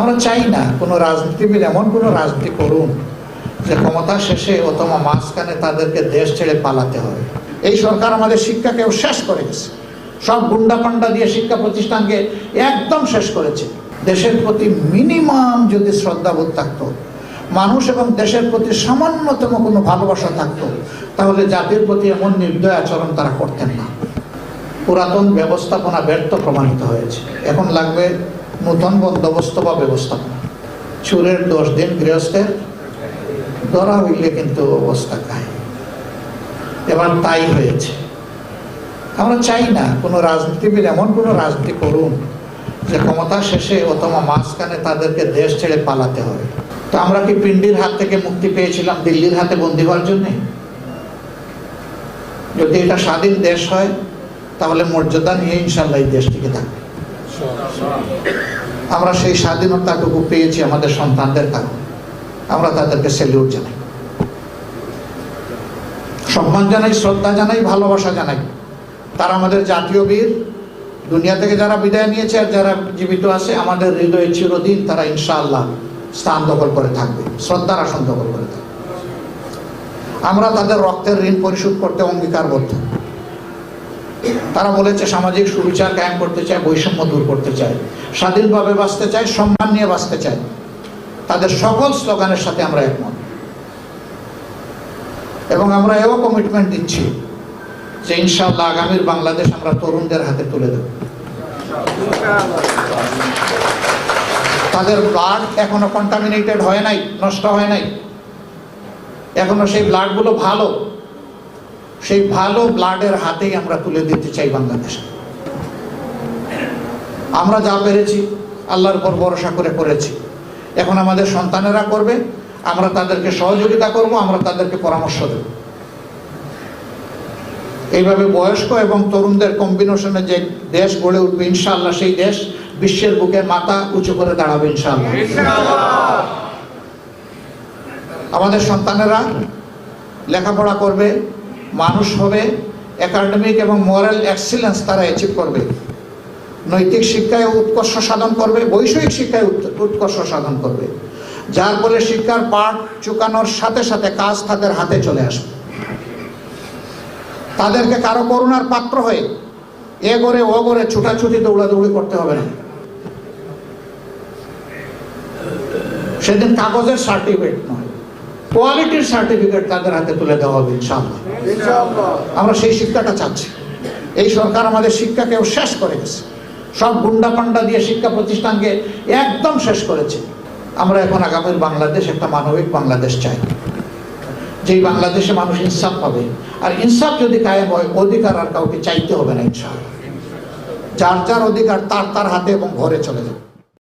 আমরা চাই না কোনো রাজনীতিবিদ এমন কোনো রাজনীতি করুন যে ক্ষমতা শেষে অথবা মাঝখানে তাদেরকে দেশ ছেড়ে পালাতে হবে এই সরকার আমাদের শিক্ষাকেও শেষ করে গেছে। সব গুন্ডা পান্ডা দিয়ে শিক্ষা প্রতিষ্ঠানকে একদম শেষ করেছে। দেশের প্রতি মিনিমাম যদি শ্রদ্ধাবোধ থাকতো, মানুষ এবং দেশের প্রতি সামান্যতম কোনো ভালোবাসা থাকতো, তাহলে জাতির প্রতি এমন নির্দয় আচরণ তারা করতেন না। পুরাতন ব্যবস্থাপনা ব্যর্থ প্রমাণিত হয়েছে। এখন লাগবে নূতন বন্দোবস্ত বা ব্যবস্থাপনা চুরের দশ দিন গৃহস্থের ধরা হইলে কিন্তু অবস্থা খায় এবার তাই হয়েছে। আমরা চাই না কোনো রাজনীতিবিদ, এমন কোনো রাজনীতি করুন যে ক্ষমতা শেষে অথবা মাঝখানে তাদেরকে দেশ ছেড়ে পালাতে হবে। তো আমরা কি পিন্ডির হাত থেকে মুক্তি পেয়েছিলাম, দিল্লির হাতে বন্দী হওয়ার জন্যে? যদি এটা স্বাধীন দেশ হয়, তাহলে মর্যাদা নিয়ে ইনশাল্লাহ এই দেশ টিকে থাকবে। আমরা সেই স্বাধীনতাটুকু পেয়েছি আমাদের সন্তানদের কারণে। আমরা তাদেরকে সেলিউট জানাই। সম্মান জানাই, শ্রদ্ধা জানাই, ভালোবাসা জানাই। তারা আমাদের জাতীয় বীর। দুনিয়া থেকে যারা বিদায় নিয়েছে আর যারা জীবিত আছে, আমাদের হৃদয়ে চিরদিন তারা ইনশাআল্লাহ স্থান দখল করে থাকবে। শ্রদ্ধার আসন দখল করে থাকবে। আমরা তাদের রক্তের ঋণ পরিশোধ করতে অঙ্গীকারবদ্ধ। তারা বলেছে সামাজিক সুবিচার কায়েম করতে চায়, বৈষম্য দূর করতে চায়, স্বাধীনভাবে বাঁচতে চায়, সম্মান নিয়ে বাঁচতে চায়। তাদের সকল স্লোগানের সাথে আমরা একমত। এবং আমরা এও কমিটমেন্ট দিচ্ছি যে ইনশাল্লাহ আগামীর বাংলাদেশ আমরা তরুণদের হাতে তুলে দেব। তাদের ব্লাড এখনও কন্টামিনেটেড হয় নাই, নষ্ট হয় নাই। এখনও সেই ব্লাডগুলো ভালো। সেই ভালো ব্লাডের হাতেই আমরা তুলে দিতে চাই বাংলাদেশে আমরা যা পেরেছি আল্লাহর উপর ভরসা করে করেছি। এখন আমাদের সন্তানেরা করবে আমরা তাদেরকে সহযোগিতা করব আমরা তাদেরকে পরামর্শ দেব। এইভাবে বয়স্ক এবং তরুণদের কম্বিনেশনে যে দেশ গড়ে উঠবে ইনশাআল্লাহ সেই দেশ বিশ্বের বুকে মাথা উঁচু করে দাঁড়াবে ইনশাআল্লাহ। আমাদের সন্তানেরা লেখাপড়া করবে মানুষ হবে একাডেমিক এবং মোরাল এক্সিলেন্স তারা অ্যাচিভ করবে। নৈতিক শিক্ষায় উৎকর্ষ সাধন করবে, বৈষয়িক শিক্ষায় উৎকর্ষ সাধন করবে। যার ফলে শিক্ষার পাঠ চুকানোর সাথে সাথে কাজ তাদের হাতে চলে আসবে। তাদেরকে কারও করুণার পাত্র হয়ে এ করে ও করে ছুটাছুটি দৌড়াদৌড়ি করতে হবে না। সেদিন কাগজের সার্টিফিকেট নয়। কোয়ালিটির সার্টিফিকেট তাদের হাতে তুলে দেওয়া হবে ইনশাআল্লাহ। আমরা সেই শিক্ষাটা চাচ্ছি। এই সরকার আমাদের শিক্ষাকেও শেষ করে গেছে। সব গুন্ডা পান্ডা দিয়ে শিক্ষা প্রতিষ্ঠানকে একদম শেষ করেছে। আমরা এখন আগামীর বাংলাদেশ একটা মানবিক বাংলাদেশ চাই। যেই বাংলাদেশে মানুষ ইনসাফ পাবে। আর ইনসাফ যদি কায়েম হয় অধিকার আর কাউকে চাইতে হবে না ইনশাআল্লাহ। যার যার অধিকার তার তার হাতে এবং ঘরে চলে যাবে।